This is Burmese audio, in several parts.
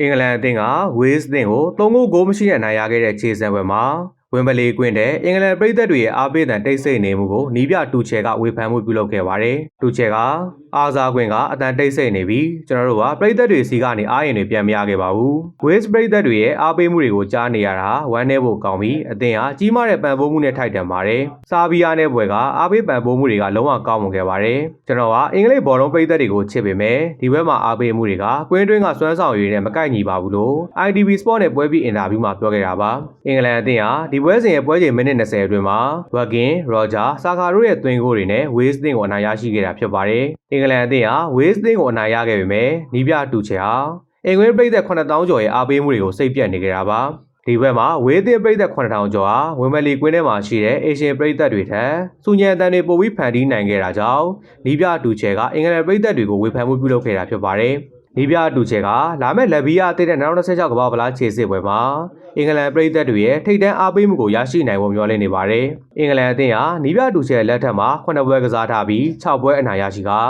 အင်္ဂလန်အသင်းက Wales အသင်းကို3ဂိုးဂိုးမရှိနဲ့နိုင်ရခဲ့တဲ့ခြေစံပွဲမှာ ဝင်းဘလီကွင်းတဲ့အင်္ဂလန်ပြည်သက်တွေရဲ့အားပေးတဲ့တိတ်ဆိတ်နေမှုကိုနီးပြတူချယ်ကဝေဖန်မှုပြုလုပ်ခဲ့ပါတယ်။တူချယ်ကအားစားကွင်းကအတန်တိတ်ဆိတ်နေပြီးကျွန်တော်တို့ကပြည်သက်တွေစီကနေအားရင်တွေပြန်မရခဲ့ပါဘူး။ Wales ပြည်သက်တွေရဲ့အားပေးမှုတွေကိုကြားနေရတာဝမ်းနည်းဖို့ကောင်းပြီးအသင်းဟာကြီးမားတဲ့ပံ့ပိုးမှုနဲ့ထိုက်တန်ပါတယ်။ဆာဘီယာနဲ့ဘွယ်ကအားပေးပံ့ပိုးမှုတွေကလုံးဝကောင်းမွန်ခဲ့ပါတယ်။ကျွန်တော်ကအင်္ဂလိပ်ဘောလုံးပြည်သက်တွေကိုချစ်ပေမဲ့ဒီဘက်မှာအားပေးမှုတွေကကွင်းတွင်းကစွမ်းဆောင်ရည်နဲ့မကိုက်ညီပါဘူးလို့ ITV Sport နဲ့ပွဲပြီးအင်တာဗျူးမှာပြောခဲ့တာပါ။အင်္ဂလန်အသင်းဟာဒီပွဲစဉ်ရဲ့ပွဲချိန်မိနစ်20အတွင်းမှာဝက်ကင်၊ရော်ဂျာ၊ဆာကာတို့ရဲ့သွင်းဂိုးတွေနဲ့ဝေးစ်အသင်းကိုအနိုင်ရရှိခဲ့တာဖြစ်ပါတယ်။အင်္ဂလန်အသင်းဟာဝေးစ်အသင်းကိုအနိုင်ရခဲ့ပေမဲ့နီးပြတူချေဟာအင်္ဂလန်ပြည်သက်9000ကျော်ရဲ့အားပေးမှုတွေကိုစိတ်ပြတ်နေကြတာပါ။ဒီဘက်မှာဝေးသင်းပြည်သက်9000ကျော်ဟာဝင်းမလီကွင်းထဲမှာရှိတဲ့အေရှင်ပြည်သက်တွေထက်စူညံတန်တွေပိုပြီးဖန်တီးနိုင်ခဲ့တာကြောင့်နီးပြတူချေကအင်္ဂလန်ပြည်သက်တွေကိုဝေဖန်မှုပြုလုပ်ခဲ့တာဖြစ်ပါတယ်။ နီးပြတူချေကလာမဲ့လက်ဘီယာအသစ်တဲ့2026ကမ္ဘာဗလားခြေစစ်ပွဲမှာအင်္ဂလန်ပြည်သက်တွေရဲ့ထိပ်တန်းအားပေးမှုကိုရရှိနိုင်ဖို့မျှော်လင့်နေပါတယ်။အင်္ဂလန်အသင်းဟာနီးပြတူချေလက်ထက်မှာ9ပွဲကစားထားပြီး6ပွဲအနိုင်ရရှိကာ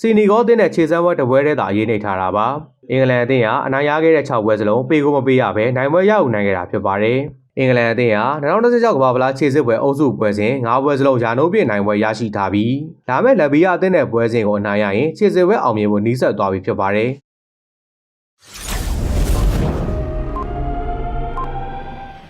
စီနီဂေါအသင်းနဲ့ခြေစမ်းပွဲတစ်ပွဲတည်းသာအရေးနေထားတာပါ။အင်္ဂလန်အသင်းဟာအနိုင်ရခဲ့တဲ့6ပွဲစလုံးပေးကိုမပေးရဘဲနိုင်ပွဲရယူနိုင်ခဲ့တာဖြစ်ပါတယ်။အင်္ဂလန်အသင်းဟာ2026ကမ္ဘာဗလားခြေစစ်ပွဲအုပ်စုပွဲစဉ်9ပွဲစလုံးယာနိုးပြည့်နိုင်ပွဲရရှိထားပြီးလာမယ့်လက်ဘီယာအသင်းနဲ့ပွဲစဉ်ကိုအနိုင်ရရင်ခြေစစ်ပွဲအောင်မြင်ဖို့နှီးဆက်သွားပြီဖြစ်ပါတယ်။